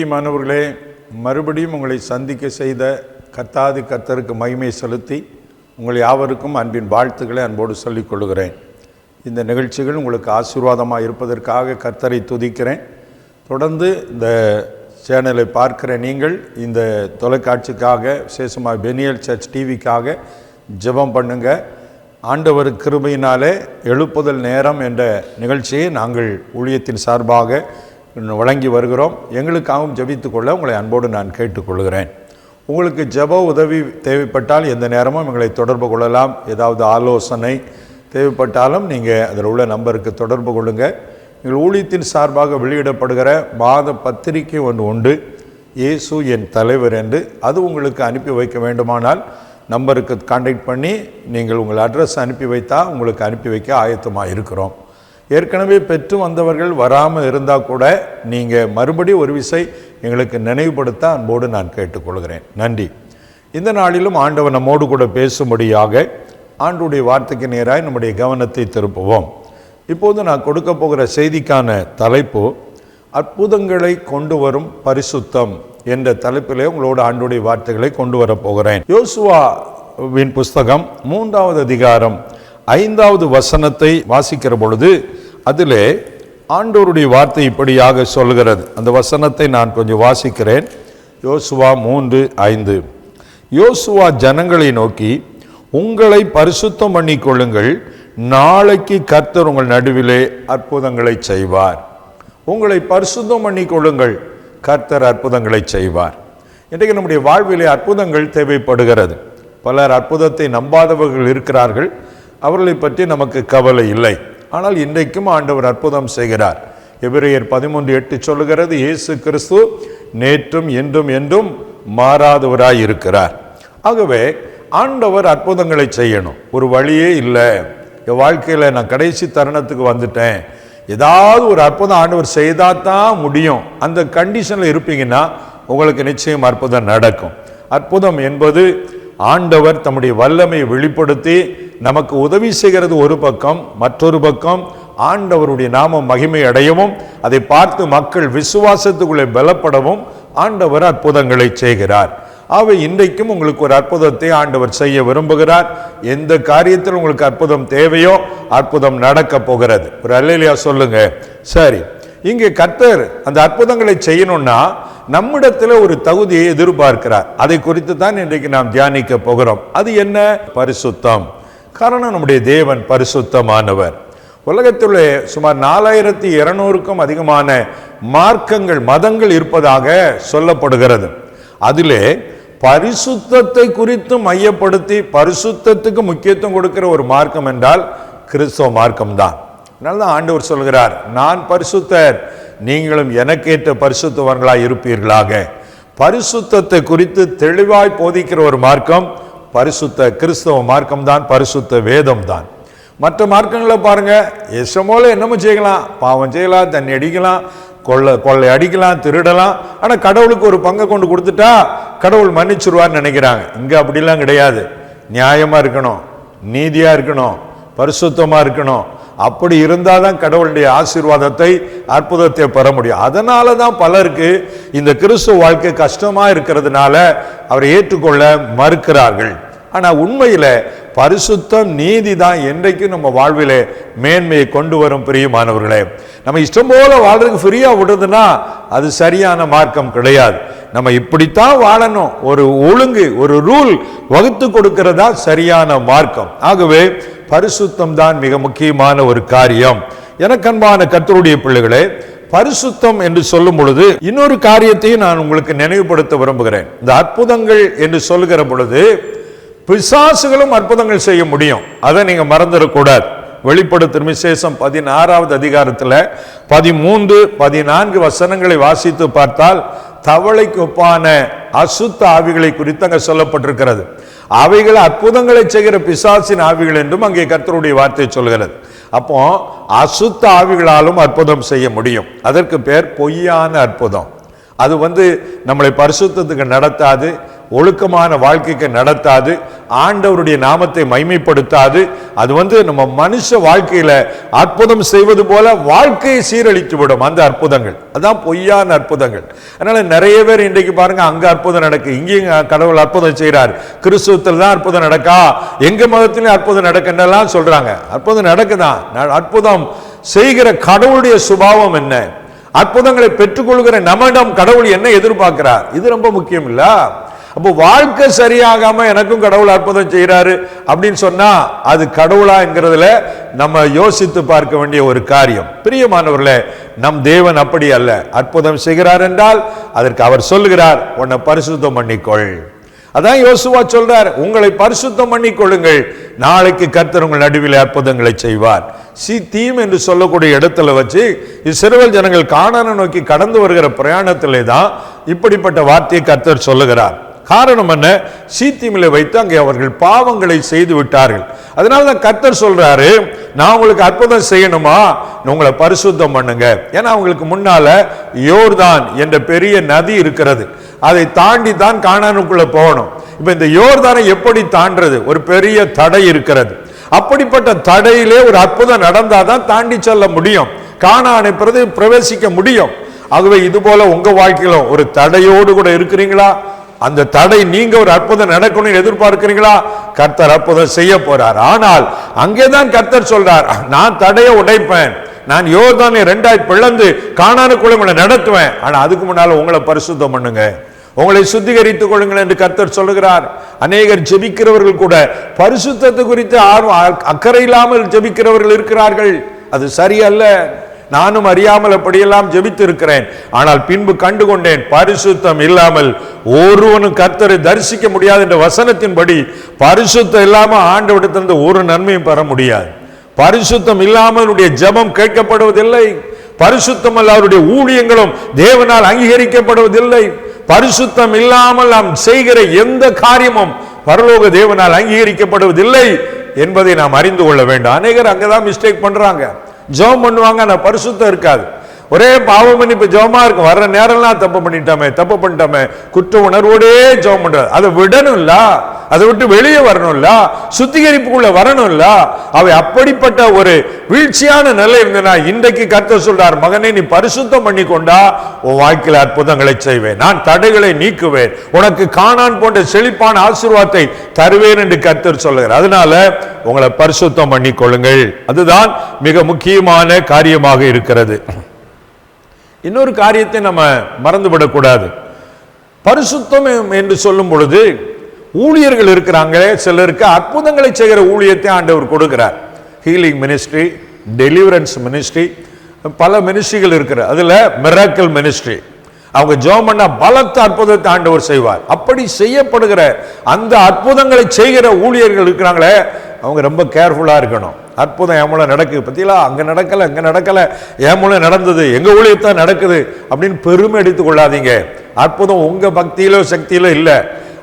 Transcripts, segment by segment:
பிரியமானவர்களே மறுபடியும் உங்களை சந்திக்க செய்த கத்தாது கர்த்தருக்கு மகிமை செலுத்தி உங்கள் யாவருக்கும் அன்பின் வாழ்த்துக்களை அன்போடு சொல்லிக் கொள்கிறேன். இந்த நிகழ்ச்சிகள் உங்களுக்கு ஆசீர்வாதமாக இருப்பதற்காக கர்த்தரை துதிக்கிறேன். தொடர்ந்து இந்த சேனலை பார்க்கிற நீங்கள் இந்த தொலைக்காட்சிக்காக விசேஷமாக பெனியல் சர்ச் டிவிக்காக ஜெபம் பண்ணுங்க. ஆண்டவர் கிருபையினாலே எழுப்புதல் நேரம் என்ற நிகழ்ச்சியை நாங்கள் ஊழியத்தின் சார்பாக வழங்கி வருகிறோம். எங்களுக்காகவும் ஜெபித்துக் கொள்ள உங்களை அன்போடு நான் கேட்டுக்கொள்கிறேன். உங்களுக்கு ஜப உதவி தேவைப்பட்டால் எந்த நேரமும் எங்களை தொடர்பு கொள்ளலாம். ஏதாவது ஆலோசனை தேவைப்பட்டாலும் நீங்கள் அதில் உள்ள நம்பருக்கு தொடர்பு கொள்ளுங்கள் எங்கள் ஊழியத்தின் சார்பாக வெளியிடப்படுகிற மாத பத்திரிகை ஒன்று உண்டு. இயேசு என் தலைவர் என்று அது உங்களுக்கு அனுப்பி வைக்க வேண்டுமானால் நம்பருக்கு கான்டாக்ட் பண்ணி நீங்கள் உங்கள் அட்ரஸ் அனுப்பி வைத்தால் உங்களுக்கு அனுப்பி வைக்க ஆயத்தமாக இருக்கிறோம் ஏற்கனவே பெற்று வந்தவர்கள் வராமல் இருந்தால் கூட நீங்கள் மறுபடியும் ஒரு விசை எங்களுக்கு நினைவுபடுத்த அன்போடு நான் கேட்டுக்கொள்கிறேன். நன்றி. இந்த நாளிலும் ஆண்டவர் நம்மோடு கூட பேசும்படியாக ஆண்டுடைய வார்த்தைக்கு நேராக நம்முடைய கவனத்தை திருப்புவோம். இப்போது நான் கொடுக்க போகிற செய்திக்கான தலைப்பு அற்புதங்களை கொண்டு வரும் பரிசுத்தம் என்ற தலைப்பிலே உங்களோட ஆண்டுடைய வார்த்தைகளை கொண்டு வரப்போகிறேன் யோசுவாவின் புஸ்தகம் மூன்றாவது அதிகாரம் ஐந்தாவது வசனத்தை வாசிக்கிற பொழுது அதிலே ஆண்டோருடைய வார்த்தை இப்படியாக சொல்கிறது. அந்த வசனத்தை நான் கொஞ்சம் வாசிக்கிறேன். யோசுவா மூன்று ஐந்து. யோசுவா ஜனங்களை நோக்கி உங்களை பரிசுத்தம் பண்ணி கொள்ளுங்கள். நாளைக்கு கர்த்தர் உங்கள் நடுவிலே அற்புதங்களை செய்வார். உங்களை பரிசுத்தம் பண்ணி கொள்ளுங்கள். கர்த்தர் அற்புதங்களை செய்வார். இன்றைக்கு நம்முடைய வாழ்விலே அற்புதங்கள் தேவைப்படுகிறது. பலர் அற்புதத்தை நம்பாதவர்கள் இருக்கிறார்கள். அவர்களை பற்றி நமக்கு கவலை இல்லை. ஆனால் இன்றைக்கும் ஆண்டவர் அற்புதம் செய்கிறார். எபிரேயர் பதிமூன்று எட்டு சொல்லுகிறது இயேசு கிறிஸ்து நேற்றும் என்றும் என்றும் மாறாதவராய் இருக்கிறார் ஆகவே ஆண்டவர் அற்புதங்களை செய்யணும். ஒரு வழியே இல்லை. என் வாழ்க்கையில் நான் கடைசி தருணத்துக்கு வந்துட்டேன். ஏதாவது ஒரு அற்புதம் ஆண்டவர் செய்தால் தான் முடியும். அந்த கண்டிஷனில் இருப்பீங்கன்னா உங்களுக்கு நிச்சயம் அற்புதம் நடக்கும். அற்புதம் என்பது ஆண்டவர் தம்முடைய வல்லமையை வெளிப்படுத்தி நமக்கு உதவி செய்கிறது ஒரு பக்கம் மற்றொரு பக்கம் ஆண்டவருடைய நாமம் மகிமை அடையவும் அதை பார்த்து மக்கள் விசுவாசத்துக்குள்ளே பலப்படவும் ஆண்டவர் அற்புதங்களை செய்கிறார். ஆகவே இன்றைக்கும் உங்களுக்கு ஒரு அற்புதத்தை ஆண்டவர் செய்ய விரும்புகிறார். எந்த காரியத்தில் உங்களுக்கு அற்புதம் தேவையோ அற்புதம் நடக்க போகிறது. ஒரு அல்லையா சொல்லுங்க. சரி. இங்கே கர்த்தர் அந்த அற்புதங்களை செய்யணும்னா நம்மிடத்தில் ஒரு தகுதியை எதிர்பார்க்கிறார். அதை குறித்து தான் இன்றைக்கு நாம் தியானிக்க போகிறோம். அது என்ன? பரிசுத்தம். காரணம் நம்முடைய தேவன் பரிசுத்தமானவர். உலகத்தில் சுமார் நாலாயிரத்தி இருநூறுக்கும் அதிகமான மார்க்கங்கள் மதங்கள் இருப்பதாக சொல்லப்படுகிறது. அதிலே பரிசுத்தத்தை குறித்து மையப்படுத்தி பரிசுத்தத்துக்கு முக்கியத்துவம் கொடுக்கிற ஒரு மார்க்கம் என்றால் கிறிஸ்தவ மார்க்கம் தான் அதனால்தான் ஆண்டவர் சொல்கிறார் நான் பரிசுத்தர் நீங்களும் எனக்கேற்ற பரிசுத்தவர்களாக இருப்பீர்களாக. பரிசுத்தத்தை குறித்து தெளிவாய் போதிக்கிற ஒரு மார்க்கம் பரிசுத்த கிறிஸ்தவ மார்க்கம் தான் பரிசுத்த வேதம் தான் மற்ற மார்க்கங்களை பாருங்க எசமோல என்னமோ செய்யலாம் பாவம் செய்யலாம் தண்ணி அடிக்கலாம் கொள்ளை கொள்ளை அடிக்கலாம் திருடலாம் ஆனால் கடவுளுக்கு ஒரு பங்கை கொண்டு கொடுத்துட்டா கடவுள் மன்னிச்சிருவார்னு நினைக்கிறாங்க. இங்கே அப்படிலாம் கிடையாது. நியாயமாக இருக்கணும் நீதியாக இருக்கணும் பரிசுத்தமாக இருக்கணும். அப்படி இருந்தால் தான் கடவுளுடைய ஆசீர்வாதத்தை அற்புதத்தை பெற முடியும். அதனால தான் பலருக்கு இந்த கிறிஸ்துவ வாழ்க்கை கஷ்டமாக இருக்கிறதுனால அவரை ஏற்றுக்கொள்ள மறுக்கிறார்கள். ஆனால் உண்மையில் பரிசுத்தம் நீதி தான் என்றைக்கும் நம்ம வாழ்வில் மேன்மையை கொண்டு வரும் பிரியமானவர்களே. நம்ம இஷ்டம் போல வாழ்றதுக்கு ஃப்ரீயாக விடுறதுன்னா அது சரியான மார்க்கம் கிடையாது. நம்ம இப்படித்தான் வாழணும். ஒரு ஒழுங்கு ஒரு ரூல் வகுத்து கொடுக்கிறதா சரியான மார்க்கம். ஆகவே பரிசுத்தம் தான் மிக முக்கியமான ஒரு காரியம். எனக்கன்பான கத்தருடைய பிள்ளைகளே பரிசுத்தம் என்று சொல்லும் பொழுது இன்னொரு காரியத்தையும் நான் உங்களுக்கு நினைவுபடுத்த விரும்புகிறேன். இந்த அற்புதங்கள் என்று சொல்லுகிற பொழுது பிசாசுகளும் அற்புதங்கள் செய்ய முடியும். அதை நீங்க மறந்துடக்கூடாது. வெளிப்படுத்தும் விசேஷம் பதினாறாவது அதிகாரத்தில் பதிமூன்று பதினான்கு வசனங்களை வாசித்து பார்த்தால் தவளைக்கு ஒப்பான அசுத்த ஆவிகளை குறித்து அங்கே சொல்லப்பட்டிருக்கிறது. அவைகள் அற்புதங்களை செய்கிற பிசாசின் ஆவிகள் என்றும் அங்கே கர்த்தருடைய வார்த்தை சொல்கிறது. அப்போ அசுத்த ஆவிகளாலும் அற்புதம் செய்ய முடியும். அதற்கு பேர் பொய்யான அற்புதம். அது வந்து நம்மளை பரிசுத்தத்துக்கு நடத்தாது. ஒழுக்கமான வாழ்க்கைக்கு நடத்தாது ஆண்டவருடைய நாமத்தை மைமைப்படுத்தாது அது வந்து நம்ம மனுஷ வாழ்க்கையில் அற்புதம் செய்வது போல வாழ்க்கையை சீரழித்து விடும் அந்த அற்புதங்கள். அதான் பொய்யான அற்புதங்கள். அதனால் நிறைய பேர் இன்றைக்கு பாருங்க அங்கே அற்புதம் நடக்கு இங்கேயும் கடவுள் அற்புதம் செய்கிறார் கிறிஸ்துவத்தில் தான் அற்புதம் நடக்கா? எங்கள் மதத்திலையும் அற்புதம் நடக்குன்னெல்லாம் சொல்கிறாங்க அற்புதம் நடக்குதான் ந- அற்புதம் செய்கிற கடவுளுடைய சுபாவம் என்ன? அற்புதங்களை பெற்றுக்கொள்கிற நம்மிடம் கடவுள் என்ன எதிர்பார்க்கிறார்? இது ரொம்ப முக்கியம் இல்லை? அப்போ வாழ்க்கை சரியாகாம எனக்கும் கடவுள் அற்புதம் செய்கிறாரு அப்படின்னு சொன்னா அது கடவுளாங்கிறதுல நம்ம யோசித்து பார்க்க வேண்டிய ஒரு காரியம். பிரியமானவர்களே நம் தேவன் அப்படி அல்ல. அற்புதம் செய்கிறார் என்றால் அதற்கு அவர் சொல்லுகிறார் உன்னை பரிசுத்தம் பண்ணிக்கொள். அதான் யோசுவா சொல்றார் உங்களை பரிசுத்தம் பண்ணி கொள்ளுங்கள் நாளைக்கு கர்த்தர் உங்கள் நடுவில் அற்புதங்களை செய்வார். சி தீம் என்று சொல்லக்கூடிய இடத்துல வச்சு இஸ்ரவேல் ஜனங்கள் கானானை நோக்கி கடந்து வருகிற பிரயாணத்திலே தான் இப்படிப்பட்ட வார்த்தையை கர்த்தர் சொல்லுகிறார். காரணம் என்ன? சீத்திமிலை வைத்து அங்கே அவர்கள் பாவங்களை செய்து விட்டார்கள். அதனால தான் கர்த்தர் சொல்றாரு நான் உங்களுக்கு அற்புதம் செய்யணுமா? உங்களை பரிசுத்தம் பண்ணுங்க. ஏன்னா அவங்களுக்கு முன்னால யோர்தான் என்ற பெரிய நதி இருக்கிறது. அதை தாண்டி தான் காணானுக்குள்ள போகணும். இப்போ இந்த யோர்தானை எப்படி தாண்டது ஒரு பெரிய தடை இருக்கிறது. அப்படிப்பட்ட தடையிலே ஒரு அற்புதம் நடந்தாதான் தாண்டி செல்ல முடியும். காணானை பிரதி பிரவேசிக்க முடியும். ஆகவே இது போல உங்க வாழ்க்கையிலும் ஒரு தடையோடு கூட இருக்கிறீங்களா? அந்த தடை நீங்க ஒரு அற்புதம் நடக்கணும்னு எதிர்பார்க்கிறீங்களா? கர்த்தர் அற்புதம் செய்ய போறார். ஆனால் அங்கேதான் கர்த்தர் சொல்றார் நான் தடையை உடைப்பேன். நான் யோர்தானை ரெண்டாய் பிளந்து காணானுக்குள்ள உங்களை நடத்துவேன். ஆனா அதுக்கு முன்னால உங்களை பரிசுத்தம் பண்ணுங்க. உங்களை சுத்திகரித்துக் கொள்ளுங்கள் என்று கர்த்தர் சொல்லுகிறார். அநேகர் ஜெபிக்கிறவர்கள் கூட பரிசுத்தத்தை குறித்து ஆர்வம் அக்கறை இல்லாமல் ஜெபிக்கிறவர்கள் இருக்கிறார்கள். அது சரியல்ல. நானும் அறியாமல் அப்படியெல்லாம் ஜெபித்து இருக்கிறேன் ஆனால் பின்பு கண்டு கொண்டேன் பரிசுத்தம் இல்லாமல் ஒருவனும் கர்த்தரை தரிசிக்க முடியாது என்ற வசனத்தின்படி பரிசுத்தம் இல்லாம ஆண்டவிடத்திலிருந்து ஒரு நன்மையும் பெற முடியாது. பரிசுத்தம் இல்லாமல் ஜபம் ஜெபம் கேட்கப்படுவதில்லை. பரிசுத்தம் அல்ல அவருடைய ஊழியங்களும் தேவனால் அங்கீகரிக்கப்படுவதில்லை. பரிசுத்தம் இல்லாமல் நாம் செய்கிற எந்த காரியமும் பரலோக தேவனால் அங்கீகரிக்கப்படுவதில்லை என்பதை நாம் அறிந்து கொள்ள வேண்டும். அநேகர் அங்கதான் மிஸ்டேக் பண்றாங்க. ஜெபம் பண்ணுவாங்க ஆனால் பரிசுத்தம் இருக்காது. ஒரே பாவ மன்னிப்பு ஜோமா இருக்கும். வர்ற நேரம்லாம் தப்பு பண்ணிட்டோமே தப்பு பண்ணிட்டோமே குற்ற உணர்வோடே ஜெபம் பண்றது. அதை விடணும்ல. அதை விட்டு வெளியே வரணும்ல சுத்திகரிப்புக்குள்ள வரணும்ல அவை அப்படிப்பட்ட ஒரு வீழ்ச்சியான நிலை இருந்தனா இன்றைக்கு கர்த்தர் சொல்றார் மகனே நீ பரிசுத்தம் பண்ணி கொண்டா உன் வாழ்க்கையில் அற்புதங்களை செய்வேன். நான் தடைகளை நீக்குவேன். உனக்கு காணான் போன்ற செழிப்பான ஆசீர்வாதத்தை தருவேன் என்று கர்த்தர் சொல்லுகிறார். அதனால உங்களை பரிசுத்தம் பண்ணி கொள்ளுங்கள் அதுதான் மிக முக்கியமான காரியமாக இருக்கிறது. இன்னொரு காரியத்தை நம்ம மறந்துவிடக்கூடாது. பரிசுத்தம் என்று சொல்லும் பொழுது ஊழியர்கள் இருக்கிறாங்களே சிலருக்கு அற்புதங்களை செய்கிற ஊழியத்தை ஆண்டவர் கொடுக்கிறார். ஹீலிங் மினிஸ்ட்ரி டெலிவரன்ஸ் மினிஸ்ட்ரி பல மினிஸ்ட்ரிகள் இருக்கிற அதில் மிராக்கல் மினிஸ்ட்ரி அவங்க ஜெபம் பண்ண பலத்த அற்புதத்தை ஆண்டவர் செய்வார். அப்படி செய்யப்படுகிற அந்த அற்புதங்களை செய்கிற ஊழியர்கள் இருக்கிறாங்களே அவங்க ரொம்ப கேர்ஃபுல்லாக இருக்கணும். அற்புதம் என் மூலம் நடக்குது. பார்த்தீங்களா அங்கே நடக்கலை அங்கே நடக்கலை என் மூலம் நடந்தது எங்கள் ஊழியத்தான் நடக்குது அப்படின்னு பெருமை எடுத்துக்கொள்ளாதீங்க அற்புதம் உங்கள் பக்தியிலோ சக்தியிலோ இல்லை.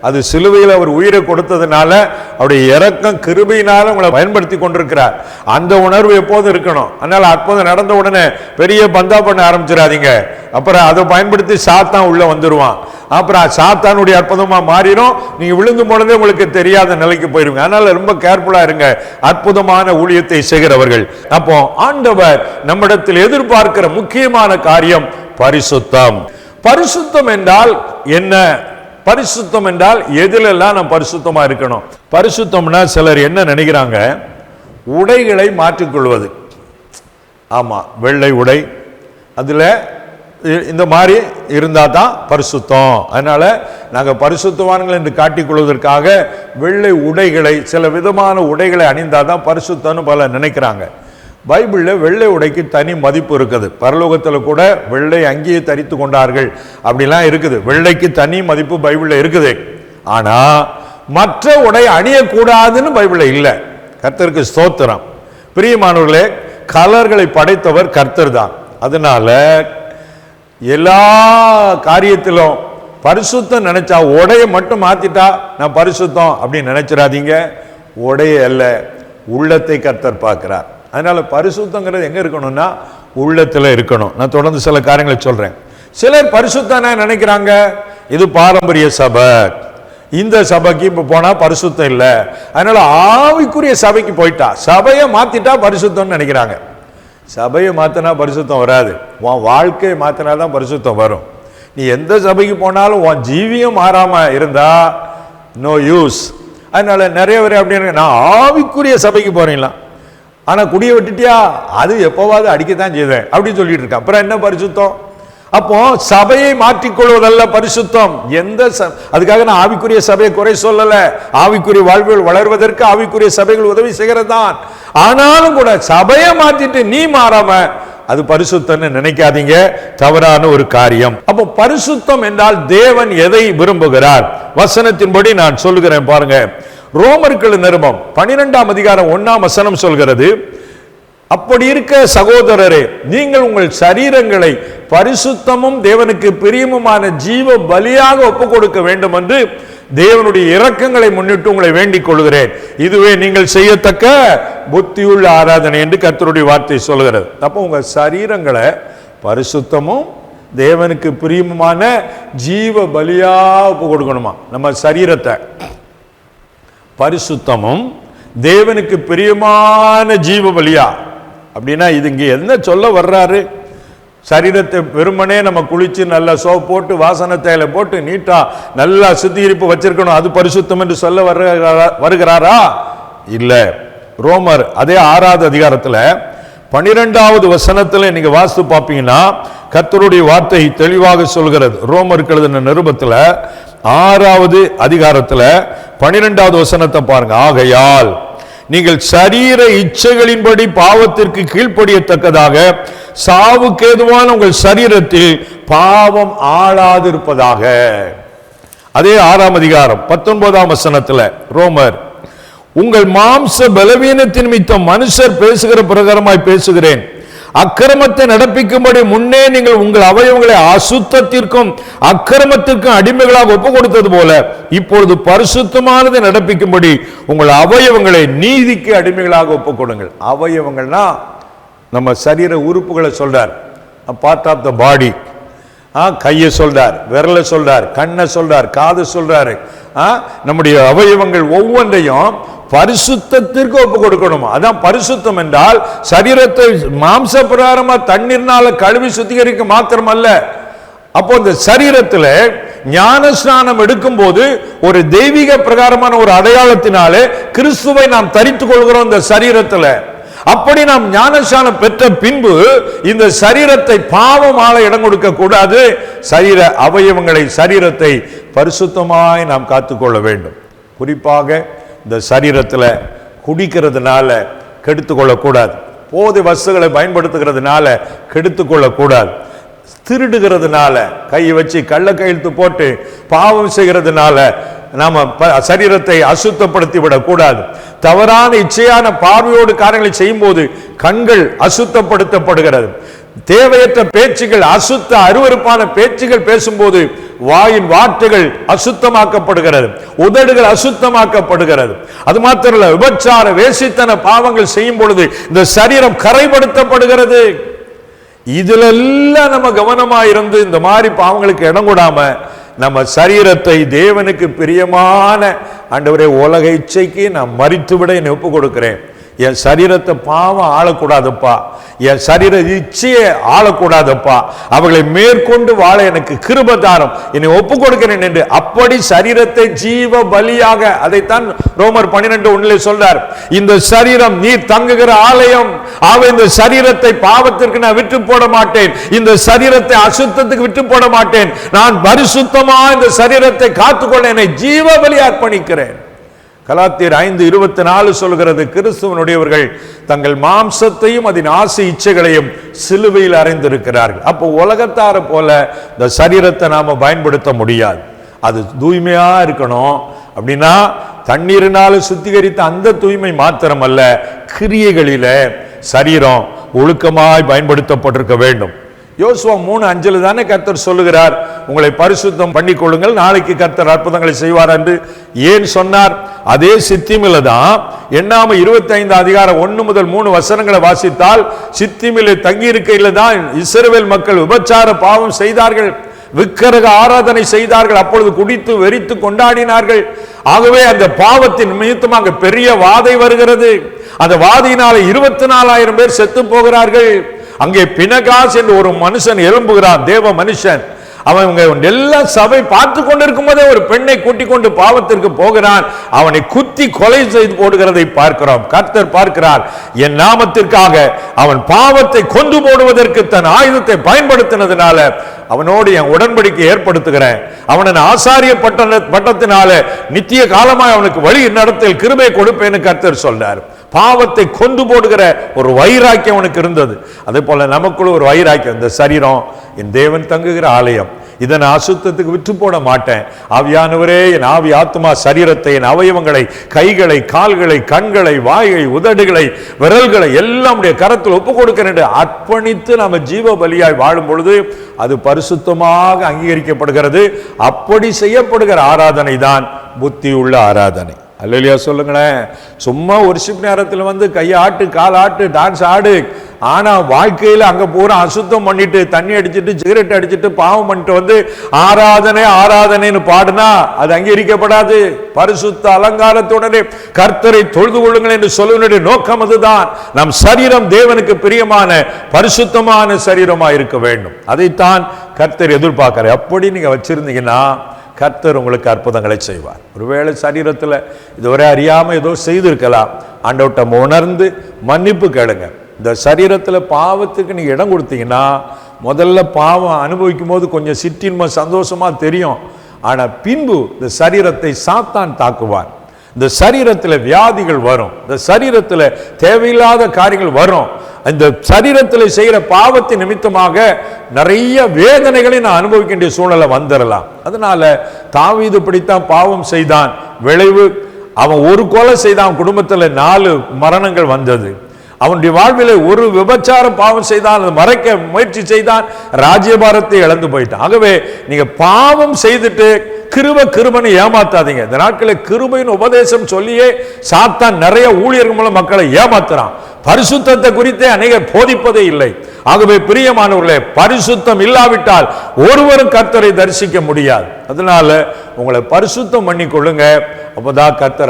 அது சிலுவையில் அவர் உயிரை கொடுத்ததுனால அவருடைய இறக்கம் கிருபையினால உங்களை பயன்படுத்தி கொண்டிருக்கிறார். அந்த உணர்வு எப்போதும் இருக்கணும். அதனால் அற்புதம் நடந்த உடனே பெரிய பந்தா பண்ண ஆரம்பிச்சிடாதீங்க. அப்புறம் அதை பயன்படுத்தி சாத்தான் உள்ளே வந்துடுவான் அப்புறம் சாத்தானுடைய அற்புதமாக மாறிடும். நீங்கள் விழுந்து போனதே உங்களுக்கு தெரியாத நிலைக்கு போயிருங்க அதனால் ரொம்ப கேர்ஃபுல்லாக இருங்க. அற்புதமான ஊழியத்தை செய்கிறவர்கள். அப்போ ஆண்டவர் நம்மிடத்தில் எதிர்பார்க்கிற முக்கியமான காரியம் பரிசுத்தம். பரிசுத்தம் என்றால் என்ன? பரிசுத்தம் என்றால் எதிலெல்லாம் நம்ம பரிசுத்தமா இருக்கணும்? பரிசுத்தம்னா சிலர் என்ன நினைக்கிறாங்க? உடைகளை மாற்றிக்கொள்வது. ஆமா வெள்ளை உடை. அதில் இந்த மாதிரி இருந்தால் தான் பரிசுத்தம். அதனால் நாங்கள் பரிசுத்தவான்கள் என்று காட்டிக்கொள்வதற்காக வெள்ளை உடைகளை சில விதமான உடைகளை அணிந்தால் தான் பரிசுத்தம்னு பல நினைக்கிறாங்க. பைபிளில் வெள்ளை உடைக்கு தனி மதிப்பு இருக்குது. பரலோகத்தில் கூட வெள்ளை அங்கேயே தரித்து கொண்டார்கள். அப்படிலாம் இருக்குது. வெள்ளைக்கு தனி மதிப்பு பைபிளில் இருக்குது. ஆனால் மற்ற உடை அணியக்கூடாதுன்னு பைபிளில் இல்லை. கர்த்தருக்கு ஸ்தோத்திரம். பிரியமானவர்களே கலர்களை படைத்தவர் கர்த்தர் தான். அதனால எல்லா காரியத்திலும் பரிசுத்தம் நினைச்சா உடையை மட்டும் மாத்திட்டா நான் பரிசுத்தம் அப்படின்னு நினைச்சிடாதீங்க. உடைய அல்ல உள்ளத்தை கர்த்தர் பார்க்கிறார். அதனால் பரிசுத்தங்கிறது எங்கே இருக்கணும்னா உள்ளத்தில் இருக்கணும். நான் தொடர்ந்து சில காரியங்களை சொல்கிறேன் சிலர் பரிசுத்தன நினைக்கிறாங்க? இது பாரம்பரிய சபை. இந்த சபைக்கு இப்போ போனால் பரிசுத்தம் இல்லை. அதனால் ஆவிக்குரிய சபைக்கு போயிட்டா. சபையை மாற்றிட்டா பரிசுத்தம்னு நினைக்கிறாங்க. சபையை மாற்றினா பரிசுத்தம் வராது. உன் வாழ்க்கையை மாற்றினா தான் பரிசுத்தம் வரும். நீ எந்த சபைக்கு போனாலும் உன் ஜீவியம் மாறாமல் இருந்தால் நோ யூஸ் அதனால் நிறைய பேர் அப்படின்னு நான் ஆவிக்குரிய சபைக்கு போகிறீங்களா ஆனால் குடியை விட்டுட்டியா? அது எப்போவாது அடிக்கத்தான் செய்தேன் அப்படின்னு சொல்லிட்டு இருக்கான். அப்புறம் என்ன பரிசுத்தம்? அப்போ சபையை மாற்றிக்கொள்வதல்ல பரிசுத்தம். எந்த ச- அதுக்காக நான் ஆவிக்குரிய சபையை குறை சொல்லல. ஆவிக்குரிய வாழ்வில் வளர்வதற்கு ஆவிக்குரிய சபைகள் உதவி செய்கிறது தான் ஆனாலும் கூட சபையை மாற்றிட்டு நீ மாறாம அது பரிசுத்தம்னு நினைக்காதீங்க. தவறான ஒரு காரியம். அப்போ பரிசுத்தம் என்றால் தேவன் எதை விரும்புகிறார்? வசனத்தின்படி நான் சொல்லுகிறேன் பாருங்க. ரோமர்கள் நிருபம். பனிரெண்டாம் அதிகாரம் ஒன்னாம் வசனம் சொல்கிறது அப்படி இருக்க சகோதரரே நீங்கள் உங்கள் சரீரங்களை பரிசுத்தமும் தேவனுக்கு பிரியமுமான ஜீவ பலியாக ஒப்பு கொடுக்க வேண்டும் என்று தேவனுடைய இரக்கங்களை முன்னிட்டு உங்களை வேண்டிக் கொள்கிறேன். இதுவே நீங்கள் செய்யத்தக்க புத்தியுள்ள ஆராதனை என்று கர்த்தருடைய வார்த்தை சொல்கிறது. அப்போ உங்க சரீரங்களை பரிசுத்தமும் தேவனுக்கு பிரியமுமான ஜீவ பலியாக ஒப்பு கொடுக்கணுமா நம்ம சரீரத்தை. பரிசுத்தமும் தேவனுக்கு பிரியமான ஜீவ பலியா அப்படின்னா இது இங்கே என்ன சொல்ல வர்றாரு? சரீரத்தை வெறுமனே நம்ம குளிச்சு நல்லா சோப் போட்டு வாசனை தேயில போட்டு நீட்டா நல்லா சுத்திகரிப்பு வச்சிருக்கணும். அது பரிசுத்தம் என்று சொல்ல வருகிறாரா வருகிறாரா? இல்லை. ரோமர் அதே ஆறாவது அதிகாரத்தில் பனிரெண்டாவது வசனத்தில் நீங்க வாஸ்து பார்ப்பீங்கன்னா கர்த்தருடைய வார்த்தை தெளிவாக சொல்கிறது. ரோமருக்கு எழுதின நிருபத்தில் ஆறாவது அதிகாரத்தில் பனிரெண்டாவது வசனத்தை பாருங்க. ஆகையால் நீங்கள் சரீர இச்சைகளின்படி பாவத்திற்கு கீழ்ப்படியத்தக்கதாக சாவுக்கேதுவான உங்கள் சரீரத்தில் பாவம் ஆளாதிருப்பதாக. அதே ஆறாம் அதிகாரம் பத்தொன்பதாம் வசனத்தில் ரோமர் உங்கள் மாம்ச பலவீனத்தின் மித்தம் மனுஷர் பேசுகிற பிரகாரமாய் பேசுகிறேன். அக்கிரமத்தை நடப்பிக்கும்படி முன்னே நீங்கள் உங்கள் அவயவங்களை அசுத்தத்திற்கும் அக்கிரமத்திற்கும் அடிமைகளாக ஒப்பு கொடுத்தது போல இப்பொழுது பரிசுத்தமானதை நடப்பிக்கும்படி உங்கள் அவயவங்களை நீதிக்கு அடிமைகளாக ஒப்பு கொடுங்கள் அவயவங்கள்னா நம்ம சரீர உறுப்புகளை சொல்றார். பார்ட் ஆஃப் த பாடி ஆ கையை சொல்றார் விரலை சொல்றார் கண்ணை சொல்றார் காது சொல்றாரு. ஆ நம்முடைய அவயவங்கள் ஒவ்வொன்றையும் பரிசுத்தத்திற்கு ஒப்பு கொடுக்கணுமா? அதான் பரிசுத்தம் என்றால் சரீரத்தை மாம்ச பிரகாரமா தண்ணீர்னால கழுவி சுத்திகரிக்க மாத்திரமல்ல. அப்போ இந்த சரீரத்தில் ஞான ஸ்நானம் எடுக்கும் போது ஒரு தெய்வீக பிரகாரமான ஒரு அடையாளத்தினாலே கிறிஸ்துவை நாம் தரித்துக் கொள்கிறோம் இந்த சரீரத்தில். அப்படி நாம் ஞானஸ்நானம் பெற்ற பின்பு இந்த சரீரத்தை பாவமால இடம் கொடுக்க கூடாது. சரீர அவயவங்களை சரீரத்தை பரிசுத்தமாய் நாம் காத்துக்கொள்ள வேண்டும். குறிப்பாக இந்த சரீரத்தில் குடிக்கிறதுனால கெடுத்து கொள்ளக்கூடாது போதை வசதிகளை பயன்படுத்துகிறதுனால கெடுத்து கொள்ளக்கூடாது திருடுகிறதுனால கையை வச்சு கள்ள கையெழுத்து போட்டு பாவம் செய்கிறதுனால நாம ப- சரீரத்தை அசுத்தப்படுத்தி விடக்கூடாது. தவறான இச்சையான பார்வையோடு காரியங்களை செய்யும்போது கண்கள் அசுத்தப்படுத்தப்படுகிறது. தேவையற்ற பேச்சுகள் அசுத்த அருவருப்பான பேச்சுகள் பேசும்போது வாயின் வார்த்தைகள் அசுத்தமாக்கப்படுகிறது. உதடுகள் அசுத்தமாக்கப்படுகிறது. அது மாத்திரமல்ல விபச்சார வேசித்தன பாவங்கள் செய்யும் பொழுது இந்த சரீரம் கரைப்படுத்தப்படுகிறது. இதிலெல்லாம் நம்ம கவனமா இருந்து இந்த மாதிரி பாவங்களுக்கு இடம் கூடாம நம்ம சரீரத்தை தேவனுக்கு பிரியமான அண்டவரே உலக இச்சைக்கு நான் மறித்து விட என்னை ஒப்பு கொடுக்கிறேன் என் சரீரத்தை பாவம் ஆளக்கூடாதப்பா. என் சரீர இச்சையை ஆளக்கூடாதப்பா. அவர்களை மேற்கொண்டு வாழ எனக்கு கிருபதாரம் என்னை ஒப்பு கொடுக்கிறேன் என்று அப்படி சரீரத்தை ஜீவ பலியாக அதைத்தான் ரோமர் பன்னிரெண்டு ஒன்றில் சொல்றார். இந்த சரீரம் நீ தங்குகிற ஆலயம். ஆக இந்த சரீரத்தை பாவத்திற்கு நான் விட்டு போட மாட்டேன். இந்த சரீரத்தை அசுத்தத்துக்கு விட்டு போட மாட்டேன். நான் பரிசுத்தமா இந்த சரீரத்தை காத்துக்கொள்ள என்னை ஜீவ பலி அர்ப்பணிக்கிறேன். கலாத்தியர் ஐந்து இருபத்தி நாலு சொல்கிறது கிறிஸ்துவனுடையவர்கள் தங்கள் மாம்சத்தையும் அதன் ஆசை இச்சைகளையும் சிலுவையில் அறைந்திருக்கிறார்கள். அப்போ உலகத்தார போல இந்த சரீரத்தை நாம் பயன்படுத்த முடியாது. அது தூய்மையாக இருக்கணும். அப்படின்னா தண்ணீரினால் சுத்திகரித்த அந்த தூய்மை மாத்திரமல்ல கிரியைகளில சரீரம் ஒழுக்கமாய் பயன்படுத்தப்பட்டிருக்க வேண்டும். யோசுவா மூணு அஞ்சில் தானே கர்த்தர் சொல்லுகிறார் உங்களை பரிசுத்தம் பண்ணிக்கொள்ளுங்கள் நாளைக்கு கர்த்தர் அற்புதங்களை செய்வார் என்று. ஏன் சொன்னார்? அதே சித்திமில தான் எண்ணாம இருபத்தைந்து அதிகாரம் ஒன்று முதல் மூணு வசனங்களை வாசித்தால் சித்திமில தங்கி இருக்கையில தான் இஸ்ரவேல் மக்கள் விபச்சார பாவம் செய்தார்கள் விக்கிரக ஆராதனை செய்தார்கள் அப்பொழுது குடித்து வெறித்து கொண்டாடினார்கள். ஆகவே அந்த பாவத்தின் நிமித்தமாக பெரிய வாதை வருகிறது. அந்த வாதியினால இருபத்தி நாலாயிரம் பேர் செத்து போகிறார்கள். அங்கே பினகாஸ் என்று ஒரு மனுஷன் எழும்புகிறான் தேவ மனுஷன். அவன் இவங்க எல்லா சபை பார்த்து கொண்டிருக்கும் போதே ஒரு பெண்ணை கூட்டிக் கொண்டு பாவத்திற்கு போகிறான். அவனை குத்தி கொலை செய்து போடுகிறதை பார்க்கிறோம். கர்த்தர் பார்க்கிறார் என் நாமத்திற்காக அவன் பாவத்தை கொண்டு போடுவதற்கு தன் ஆயுதத்தை பயன்படுத்தினதுனால அவனோடு என் உடன்படிக்கை ஏற்படுத்துகிறேன். அவனன் ஆசாரிய பட்ட பட்டத்தினால நித்திய காலமாய் அவனுக்கு வழி நடத்தில் கிருபை கொடுப்பேன்னு கர்த்தர் சொல்றார். பாவத்தை கொண்டு போடுகிற ஒரு வைராக்கியம் அவனுக்கு இருந்தது. அதே போல நமக்குள்ள ஒரு வைராக்கியம் இந்த சரீரம் என் தேவன் தங்குகிற ஆலயம். இதை நான் அசுத்தத்துக்கு விற்று போட மாட்டேன். ஆவியானவரே என் ஆவி ஆத்மா சரீரத்தை என் அவயவங்களை கைகளை கால்களை கண்களை வாயை உதடுகளை விரல்களை எல்லாம் உடைய கரத்தில் ஒப்பு கொடுக்கிறேன் என்று அர்ப்பணித்து நாம ஜீவ பலியாய் வாழும் பொழுது அது பரிசுத்தமாக அங்கீகரிக்கப்படுகிறது. அப்படி செய்யப்படுகிற ஆராதனை தான் புத்தி உள்ள ஆராதனை. அல்லையா சொல்லுங்களேன். சும்மா ஒர்ஷிப் நேரத்தில் வந்து கையாட்டு கால் ஆட்டு டான்ஸ் ஆடு. ஆனால் வாழ்க்கையில் அங்கே பூரா அசுத்தம் பண்ணிட்டு தண்ணி அடிச்சிட்டு சிகரெட் அடிச்சிட்டு பாவம் பண்ணிட்டு வந்து ஆராதனை ஆராதனைன்னு பாடுனா அது அங்கீகரிக்கப்படாது. பரிசுத்த அலங்காரத்துடனே கர்த்தரை தொழுது கொள்ளுங்கள் என்று சொல்லுவனுடைய நோக்கம் அதுதான். நம் சரீரம் தேவனுக்கு பிரியமான பரிசுத்தமான சரீரமாக இருக்க வேண்டும். அதைத்தான் கர்த்தர் எதிர்பார்க்கிறார். அப்படி நீங்கள் வச்சிருந்தீங்கன்னா கர்த்தர் உங்களுக்கு அற்புதங்களை செய்வார். ஒருவேளை சரீரத்தில் இதுவரை அறியாமல் ஏதோ செய்திருக்கலாம். ஆண்டவட்டம் உணர்ந்து மன்னிப்பு கேளுங்க. இந்த சரீரத்தில் பாவத்துக்கு நீங்கள் இடம் கொடுத்தீங்கன்னா முதல்ல பாவம் அனுபவிக்கும் போது கொஞ்சம் சிற்றின்மை சந்தோஷமாக தெரியும். ஆனால் பின்பு இந்த சரீரத்தை சாத்தான் தாக்குவார். இந்த சரீரத்தில் வியாதிகள் வரும். இந்த சரீரத்தில் தேவையில்லாத காரியங்கள் வரும். இந்த சரீரத்தில் செய்கிற பாவத்தின் நிமித்தமாக நிறைய வேதனைகளை நான் அனுபவிக்க வேண்டிய சூழ்நிலை வந்துடலாம் அதனால தாவீது பிடித்தான் பாவம் செய்தான். விளைவு அவன் ஒரு கொலை செய்தான். குடும்பத்தில் நாலு மரணங்கள் வந்தது. அவனுடைய வாழ்வில் ஒரு விபச்சார பாவம் செய்தான். அதை மறைக்க முயற்சி செய்தான். ராஜ்யபாரத்தை இழந்து போயிட்டான். ஆகவே நீங்கள் பாவம் செய்துட்டு கிருப கிருபனை ஏமாத்தாதீங்க. இந்த நாட்களில் கிருபையின் உபதேசம் சொல்லியே சாத்தான் நிறைய ஊழியர்கள் மூலம் மக்களை ஏமாத்துறான். பரிசுத்தத்தை குறித்தே அநேகர் போதிப்பதே இல்லை. ஆகவே பிரியமானவர்களே பரிசுத்தம் இல்லாவிட்டால் ஒருவரும் கர்த்தரை தரிசிக்க முடியாது. அதனால உங்களை பரிசுத்தம் பண்ணி கொள்ளுங்க அப்போதான் கர்த்தர்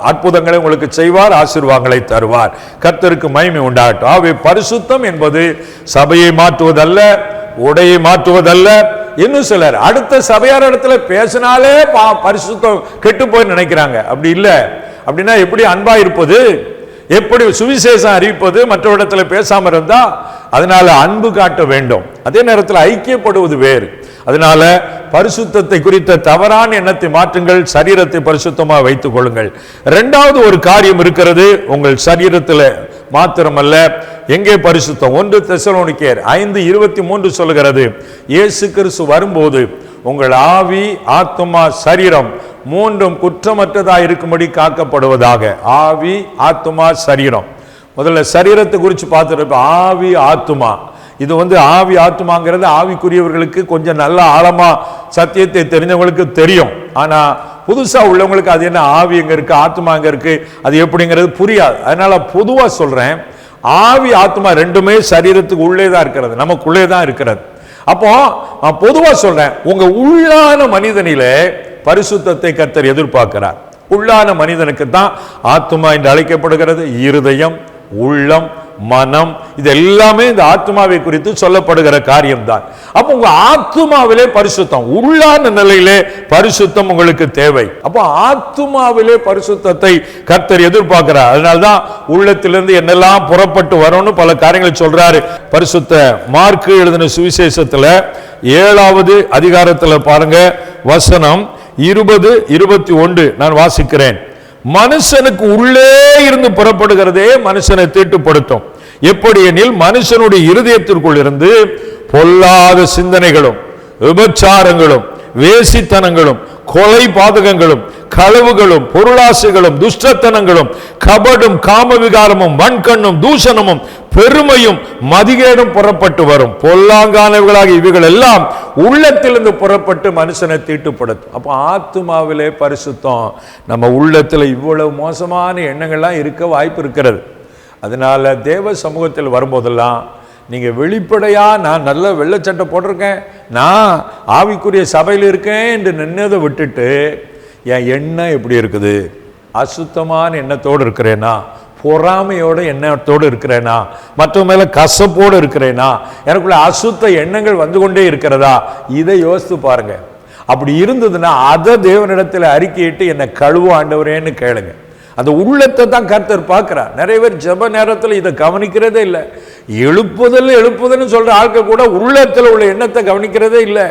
அற்புதங்களை உங்களுக்கு செய்வார் ஆசீர்வாதங்களை தருவார். கர்த்தருக்கு மகிமை உண்டாகட்டும். ஆகவே பரிசுத்தம் என்பது சபையை மாற்றுவதல்ல உடையை மாற்றுவதல்ல. இன்னும் சிலர் அடுத்த சபையார் இடத்துல பேசினாலே பா- பரிசுத்தம் கெட்டு போய் நினைக்கிறாங்க. அப்படி இல்லை. அப்படின்னா எப்படி அன்பா இருப்பது? எப்படி சுவிசேஷம் அறிவிப்பது மற்றவிடத்தில் பேசாமல் இருந்தால் அதனால அன்பு காட்ட வேண்டும். அதே நேரத்தில் ஐக்கியப்படுவது வேறு. அதனால பரிசுத்தத்தை குறித்த தவறான எண்ணத்தை மாற்றுங்கள் சரீரத்தை பரிசுத்தமாக வைத்துக் கொள்ளுங்கள். ரெண்டாவது ஒரு காரியம் இருக்கிறது உங்கள் சரீரத்தில் மாத்திரமல்ல எங்கே பரிசுத்தம்? ஒன்று தெசலோனிக்கேர் ஐந்து இருபத்தி மூன்று சொல்லுகிறது இயேசு கிறிஸ்து வரும்போது உங்கள் ஆவி ஆத்துமா சரீரம் மூன்றும் குற்றமற்றதாக இருக்கும்படி காக்கப்படுவதாக. ஆவி ஆத்துமா சரீரம். முதல்ல சரீரத்தை குறித்து பார்த்துருப்ப ஆவி ஆத்துமா. இது வந்து ஆவி ஆத்துமாங்கிறது ஆவிக்குரியவர்களுக்கு கொஞ்சம் நல்ல ஆழமாக சத்தியத்தை தெரிஞ்சவங்களுக்கு தெரியும். ஆனால் புதுசாக உள்ளவங்களுக்கு அது என்ன ஆவி எங்கே இருக்குது ஆத்மா அங்கே இருக்குது அது எப்படிங்கிறது புரியாது. அதனால் பொதுவாக சொல்கிறேன் ஆவி ஆத்மா ரெண்டுமே சரீரத்துக்கு உள்ளே தான் இருக்கிறது நமக்குள்ளே தான் இருக்கிறது. அப்போ நான் பொதுவாக சொல்றேன் உங்க உள்ளான மனிதனிலே பரிசுத்தத்தை கர்த்தர் எதிர்பார்க்கிறார். உள்ளான மனிதனுக்கு தான் ஆத்மா என்று அழைக்கப்படுகிறது. இருதயம் உள்ளம் மனம் இது எல்லாமே இந்த ஆத்மாவை குறித்து சொல்லப்படுகிற காரியம்தான். அப்போ உங்க ஆத்மாவிலே பரிசுத்தம் உள்ளான நிலையிலே பரிசுத்தம் உங்களுக்கு தேவை. அப்போ ஆத்மாவிலே பரிசுத்தத்தை கர்த்தர் எதிர்பார்க்கிறார். அதனால்தான் உள்ளத்திலிருந்து என்னெல்லாம் புறப்பட்டு வரும்னு பல காரியங்களை சொல்றாரு. பரிசுத்த மார்க்கு எழுதின சுவிசேஷத்துல ஏழாவது அதிகாரத்துல பாருங்க வசனம் இருபது இருபத்தி ஒன்று நான் வாசிக்கிறேன். மனுஷனுக்கு உள்ளே இருந்து புறப்படுகிறதே மனுஷனை தீட்டுப்படுத்தும். எப்படி எனில் மனுஷனுடைய இருதயத்திற்குள் இருந்து பொல்லாத சிந்தனைகளும் விபச்சாரங்களும் வேசித்தனங்களும் கொலை பாதகங்களும் களவுகளும் பொருளாசைகளும் துஷ்டத்தனங்களும் கபடும் காமவிகாரமும் வன்கண்ணும் தூஷணமும் பெருமையும் மதிகேடும் புறப்பட்டு வரும். பொல்லாங்கானவர்களாக இவைகள் எல்லாம் உள்ளத்திலிருந்து புறப்பட்டு மனுஷனை தீட்டுப்படுத்தும். அப்போ ஆத்துமாவிலே பரிசுத்தம். நம்ம உள்ளத்தில் இவ்வளவு மோசமான எண்ணங்கள்லாம் இருக்க வாய்ப்பு இருக்கிறது. அதனால தேவ சமூகத்தில் வரும்போதெல்லாம் நீங்கள் வெளிப்படையாக நான் நல்ல வெள்ளச்சட்டை போட்டிருக்கேன் நான் ஆவிக்குரிய சபையில் இருக்கேன் என்று நின்னதை விட்டுட்டு என் எண்ணம் எப்படி இருக்குது? அசுத்தமான எண்ணத்தோடு இருக்கிறேன்னா பொறாமையோட எண்ணத்தோடு இருக்கிறேனா? மற்ற மேலே கசப்போடு இருக்கிறேனா? எனக்குள்ள அசுத்த எண்ணங்கள் வந்து கொண்டே இருக்கிறதா? இதை யோசித்து பாருங்க. அப்படி இருந்ததுன்னா அதை தேவனிடத்தில் அறிக்கையிட்டு என்னை கழுவு ஆண்டவரேன்னு கேளுங்க. அந்த உள்ளத்தை தான் கர்த்தர் பார்க்குறார். நிறைய பேர் ஜெப நேரத்தில் இதை கவனிக்கிறதே இல்லை. எழுப்புதல் எழுப்புதல்னு சொல்கிற ஆட்கள் கூட உள்ளத்தில் உள்ள எண்ணத்தை கவனிக்கிறதே இல்லை.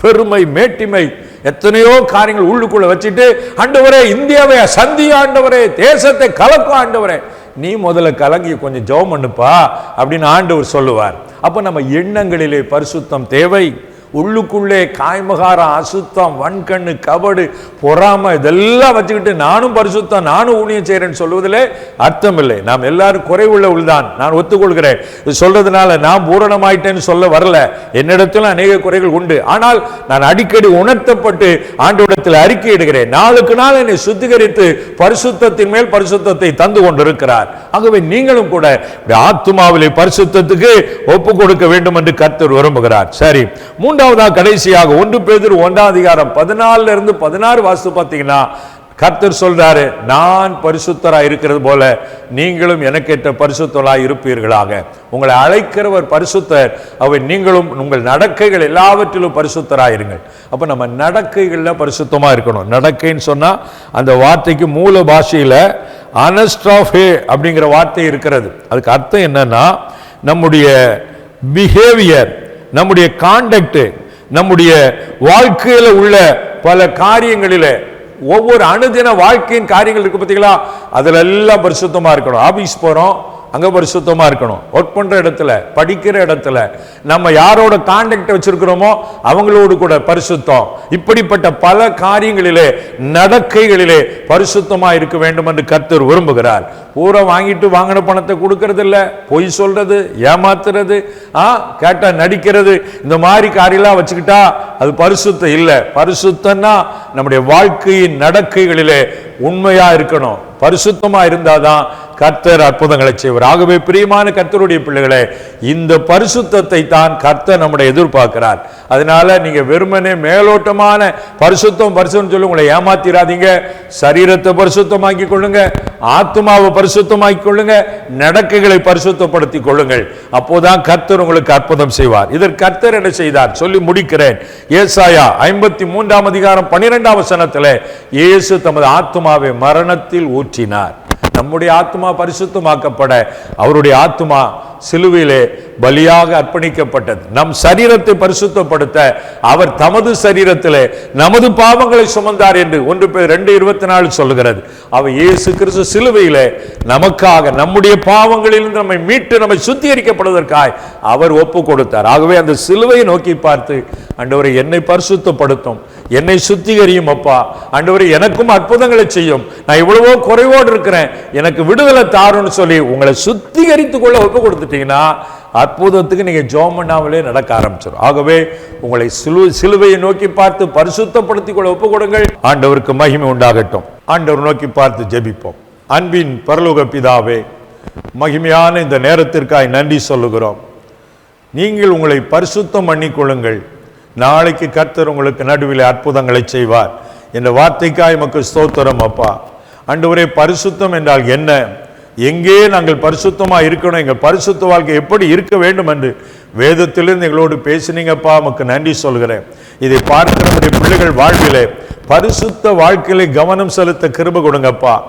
பெருமை மேட்டிமை எத்தனையோ காரியங்கள் உள்ளுக்குள்ள வச்சுட்டு ஆண்டவரே இந்தியாவை சந்தி ஆண்டவரே தேசத்தை கலக்கும் ஆண்டவரே நீ முதல்ல கலங்கி கொஞ்சம் ஜெபம் பண்ணுப்பா அப்படின்னு ஆண்டவர் சொல்லுவார். அப்போ நம்ம எண்ணங்களிலே பரிசுத்தம் தேவை. உள்ளுக்குள்ளே காய்மகாரம் அசுத்தம் வன்கண்ணு கபடு பொறாமை இதெல்லாம் வச்சுக்கிட்டு நானும் பரிசுத்தம் நானும் ஊழியம் செய்கிறேன்னு சொல்வதிலே அர்த்தம் இல்லை நாம் எல்லாரும் குறைவுள்ள உள்ளதான் நான் ஒத்துக்கொள்கிறேன். இது சொல்றதுனால நான் பூரணமாயிட்டேன்னு சொல்ல வரல. என்னிடத்தில் அநேக குறைகள் உண்டு. ஆனால் நான் அடிக்கடி உணர்த்தப்பட்டு ஆண்டோடத்தில் அறிக்கை இடுகிறேன் நாளுக்கு நாள் என்னை சுத்திகரித்து பரிசுத்தத்தின் மேல் பரிசுத்தத்தை தந்து கொண்டிருக்கிறார். ஆகவே நீங்களும் கூட ஆத்மாவிலே பரிசுத்தத்துக்கு ஒப்பு கொடுக்க வேண்டும் என்று கர்த்தர் விரும்புகிறார். சரி மூன்றாவதாக கடைசியாக ஒன்று பேதர் ஒன்றாம் அதிகாரம் பதினாலுல இருந்து பதினாறு வாசு பார்த்தீங்கன்னா கர்த்தர் சொல்றாரு நான் பரிசுத்தராக இருக்கிறது போல நீங்களும் எனக்கேற்ற பரிசுத்தராக இருப்பீர்களாக. உங்களை அழைக்கிறவர் பரிசுத்தர். அவை நீங்களும் உங்கள் நடக்கைகள் எல்லாவற்றிலும் பரிசுத்தராயிருங்கள் அப்போ நம்ம நடக்கைகளில் பரிசுத்தமாக இருக்கணும். நடக்கைன்னு சொன்னால் அந்த வார்த்தைக்கு மூல பாஷையில் அனஸ்ட்ராஃபே அப்படிங்கிற வார்த்தை இருக்கிறது. அதுக்கு அர்த்தம் என்னன்னா நம்முடைய பிஹேவியர் நம்முடைய காண்டக்ட் நம்முடைய வாழ்க்கையில உள்ள பல காரியங்களில் ஒவ்வொரு அணுதின வாழ்க்கையின் காரியங்கள் இருக்கு பார்த்தீங்களா அதுல எல்லாம் பரிசுத்தமா இருக்கணும். ஆபீஸ் போறோம் அங்கே பரிசுத்தமாக இருக்கணும். ஒர்க் பண்ணுற இடத்துல படிக்கிற இடத்துல நம்ம யாரோட கான்டாக்ட் வச்சுருக்கிறோமோ அவங்களோடு கூட பரிசுத்தம். இப்படிப்பட்ட பல காரியங்களிலே நடக்கைகளிலே பரிசுத்தமாக இருக்க வேண்டும் என்று கர்த்தர் விரும்புகிறார். பூரா வாங்கிட்டு வாங்கின பணத்தை கொடுக்கறது இல்லை பொய் சொல்றது ஏமாத்துறது ஆ கேட்டா நடிக்கிறது இந்த மாதிரி காரியெல்லாம் வச்சுக்கிட்டா அது பரிசுத்தம் இல்லை. பரிசுத்தம்னா நம்முடைய வாழ்க்கையின் நடக்கைகளிலே உண்மையா இருக்கணும். பரிசுத்தமா இருந்தாதான் கர்த்தர் அற்புதங்களை செய்வார். ஆகவே பிரியமான கர்த்தருடைய பிள்ளைகளே இந்த பரிசுத்தத்தை தான் கர்த்தர் நம்முடைய எதிர்பார்க்கிறார். அதனால நீங்க வெறுமனே மேலோட்டமான பரிசுத்தம் பரிசுன்னு சொல்லி உங்களை ஏமாத்திராதீங்க. சரீரத்தை பரிசுத்தமாக்கி கொள்ளுங்க. ஆத்மாவை பரிசுத்தமாக்கி கொள்ளுங்க. நடக்கைகளை பரிசுத்தப்படுத்திக் கொள்ளுங்கள். அப்போதான் கர்த்தர் உங்களுக்கு அற்புதம் செய்வார். இதற்கு கர்த்தர் என்ன செய்தார்? சொல்லி முடிக்கிறேன். ஏசாயா ஐம்பத்தி மூன்றாம் அதிகாரம் பன்னிரெண்டாம் வசனத்தில் இயேசு தமது ஆத்மாவை மரணத்தில் ஊற்றினார். நம்முடைய ஆத்மா பரிசுத்தமாக்கப்பட அவருடைய ஆத்மா சிலுவையிலே பலியாக அர்ப்பணிக்கப்பட்டது. நம் சரீரத்தை பரிசுத்தப்படுத்த அவர் தமது சரீரத்திலே நமது பாவங்களை சுமந்தார் என்று ஒன்று பேர் ரெண்டு இருபத்தி நாலு சொல்லுகிறது. அவர் இயேசு கிறிஸ்து சிலுவையிலே நமக்காக நம்முடைய பாவங்களிலிருந்து நம்மை மீட்டு நம்மை சுத்திகரிக்கப்படுவதற்காய் அவர் ஒப்பு கொடுத்தார் ஆகவே அந்த சிலுவையை நோக்கி பார்த்து அண்டவரை என்னை பரிசுத்தப்படுத்தும். என்னை சுத்திகரியும் அப்பா. ஆண்டவரை எனக்கும் அற்புதங்களை செய்யும். நான் இவ்வளவோ குறைவோடு இருக்கிறேன். எனக்கு விடுதலை தாருன்னு சொல்லி உங்களை சுத்திகரித்து கொள்ள ஒப்பு கொடுத்துட்டீங்கன்னா அற்புதத்துக்கு நீங்க ஜோம் பண்ணாமலே நடக்க ஆரம்பிச்சிடும் ஆகவே உங்களை சிலு சிலுவையை நோக்கி பார்த்து பரிசுத்தப்படுத்திக் கொள்ள ஒப்பு கொடுங்கள். ஆண்டவருக்கு மகிமை உண்டாகட்டும். ஆண்டவர் நோக்கி பார்த்து ஜெபிப்போம். அன்பின் பரலோக பிதாவே மகிமையான இந்த நேரத்திற்காய் நன்றி சொல்லுகிறோம். நீங்கள் உங்களை பரிசுத்தம் பண்ணிக்கொள்ளுங்கள் நாளைக்கு கர்த்தர் உங்களுக்கு நடுவில் அற்புதங்களை செய்வார். என்ற வார்த்தைக்காய் மக்கு ஸ்தோத்திரம் அப்பா. ஆண்டவரே பரிசுத்தம் என்றால் என்ன? எங்கே நாங்கள் பரிசுத்தமாக இருக்கணும்? எங்கள் பரிசுத்த வாழ்க்கை எப்படி இருக்க வேண்டும் என்று வேதத்திலிருந்து எங்களோடு பேசினீங்கப்பா. நமக்கு நன்றி சொல்கிறேன். இதை பார்க்கிறவருடைய பிள்ளைகள் வாழ்விலே பரிசுத்த வாழ்க்கையிலே கவனம் செலுத்த கிருப கொடுங்கப்பா.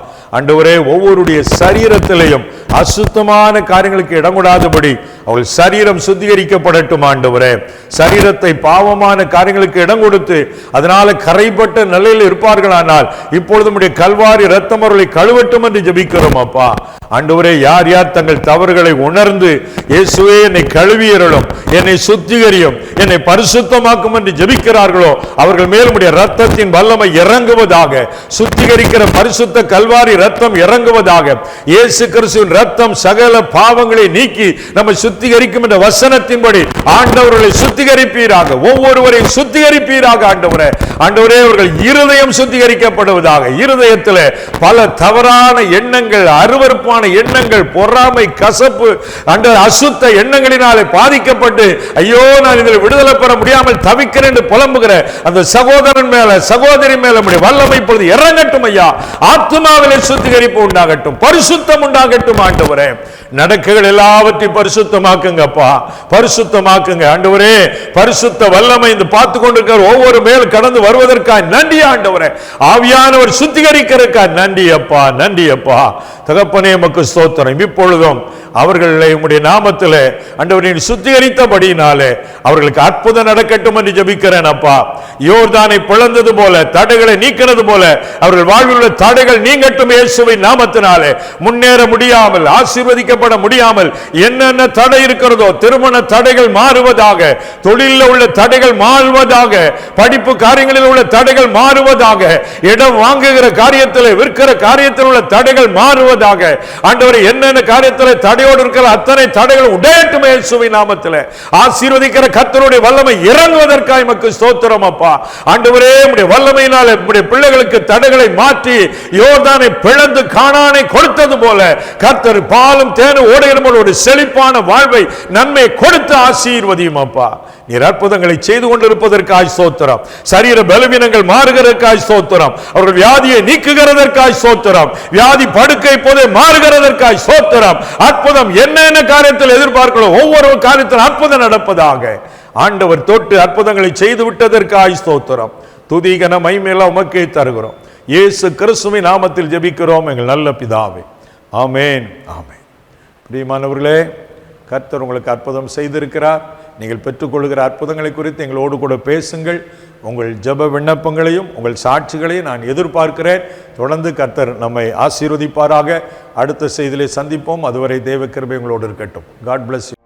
ஒரே ஒவ்வொருடைய சரீரத்திலையும் அசுத்தமான காரியங்களுக்கு இடம் கூடாதபடி அவள் சரீரம் சுத்திகரிக்கப்படட்டும் ஆண்டவரே. சரீரத்தை பாவமான காரியங்களுக்கு இடம் கொடுத்து அதனால கரைப்பட்ட நிலையில் இருப்பார்களானால் இப்பொழுது நம்முடைய கல்வாரி ரத்தம் அவர்களை கழுவட்டும் என்று ஜபிக்கிறோம் அப்பா. ஆண்டவரே யார் யார் தங்கள் தவறுகளை உணர்ந்து இயேசுவே என்னை கழுவியறலும் என்னை சுத்திகரியும் என்னை பரிசுத்தமாக்கும் என்று ஜெபிக்கிறார்களோ அவர்கள் மேலும் ரத்தத்தின் வல்லமை இறங்குவதாக சுத்திகரிக்கிற பரிசுத்த கல்வாரி ரத்தம் இறங்குவதாக இயேசு கிறிஸ்துவின் ரத்தம் சகல பாவங்களை நீக்கி நம்மை சுத்திகரிக்கும் என்ற வசனத்தின்படி ஆண்டவர்களை சுத்திகரிப்பீராக. ஒவ்வொருவரையும் சுத்திகரிப்பீராக ஆண்டவரே. ஆண்டவரே அவர்கள் இருதயம் சுத்திகரிக்கப்படுவதாக. இருதயத்தில் பல தவறான எண்ணங்கள் அருவருப்பான எண்ணங்கள் பொறாமை கசப்பு அண்ட அசுத்த எண்ணங்களினாலே பாதிக்கப்பட்டு ஐயோ நான் இதில் விடுதலை பெற முடியாமல் தவிக்கிறேன் என்று புலம்புகிற அந்த சகோதரன் மேல சகோதரி மேல வல்லமை இப்பொழுது இறங்கட்டும் ஐயா. ஆத்மாவிலே சுத்திகரிப்பு உண்டாகட்டும் பரிசுத்தம் உண்டாகட்டும் ஆண்டவரே. நடக்குகள் எல்லாவற்றையும் பரிசுத்தமாக்குங்கப்பா. பரிசுத்தமாக்குங்க. ஆண்டவரே பரிசுத்த வல்லமை இந்த பார்த்து கொண்டிருக்கிற ஒவ்வொரு மேல் கடந்து வருவதற்காக நன்றி ஆண்டவரே. ஆவியானவர் சுத்திகரிக்கிறதுக்காக நன்றி அப்பா நன்றி அப்பா தகப்பனே மக்கு ஸ்தோத்திரம். இப்பொழுதும் அவர்களை உம்முடைய நாமத்தில் அண்டவரின் சுத்திகரித்தபடியினாலே அவர்களுக்கு அற்புதம் நடக்கட்டும் என்று ஜபிக்கிறேன் அப்பா. யோர்தானை பிளந்தது போல தடைகளை நீக்கிறது போல அவர்கள் வாழ்வில் உள்ள தடைகள் நீங்கட்டும் இயேசுவை நாமத்தினாலே. முன்னேற முடியாமல் ஆசீர்வதிக்கப்பட முடியாமல் என்னென்ன தடை இருக்கிறதோ திருமண தடைகள் மாறுவதாக தொழிலில் உள்ள தடைகள் மாறுவதாக படிப்பு காரியங்களில் உள்ள தடைகள் மாறுவதாக இடம் வாங்குகிற காரியத்தில் விற்கிற காரியத்தில் உள்ள தடைகள் மாறுவதாக ஆண்டவரை என்னென்ன காரியத்தில் தடையோடு இருக்கிற அத்தனை தடைகள் உடையட்டும் இயேசுவை நாமத்தில். ஆசீர்வதிக்கிற கத்தருடைய வல்லமை இறங்குவதற்காக எமக்கு ஸ்தோத்திரம் அப்பா. ஆண்டவரே உடைய வல்லமையினால் உம்முடைய பிள்ளைகளுக்கு தடைகளை மாற்றி யோர்தானை பிளந்து காணானை கொடுத்தது போல கர்த்தர் பாலும் தேனும் ஓடுகிற போல ஒரு செழிப்பான வாழ்வை நன்மை கொடுத்து ஆசீர்வதியும் அப்பா. நீர் அற்புதங்களை செய்து கொண்டிருப்பதற்காய் சோத்திரம் சரீர பலவீனங்கள் மாறுகிறதற்காய் சோத்திரம் அவர்கள் வியாதியை நீக்குகிறதற்காய் சோத்திரம் வியாதி படுக்கை போதே மாறுகிறதற்காய் சோத்திரம் அற்புதம் என்னென்ன காரியத்தில் எதிர்பார்க்கிறோம் ஒவ்வொரு காரியத்தில் அற்புதம் நடப்பதாக. ஆண்டவர் தொட்டு அற்புதங்களை செய்து விட்டதற்காய் சோத்திரம் துதிகன மைமேல உமக்கே தருகிறோம். இயேசு கிறிஸ்துவின் நாமத்தில் ஜெபிக்கிறோம் எங்கள் நல்ல பிதாவே. ஆமேன் ஆமேன். பிரியமானவர்களே கர்த்தர் உங்களுக்கு அற்புதம் செய்திருக்கிறார். நீங்கள் பெற்றுக்கொள்கிற அற்புதங்களை குறித்து எங்களோடு கூட பேசுங்கள். உங்கள் ஜெப விண்ணப்பங்களையும் உங்கள் சாட்சிகளையும் நான் எதிர்பார்க்கிறேன். தொடர்ந்து கர்த்தர் நம்மை ஆசீர்வதிப்பாராக. அடுத்த செய்தியிலே சந்திப்போம். அதுவரை தேவ கிருபை உங்களோடு இருக்கட்டும். God plus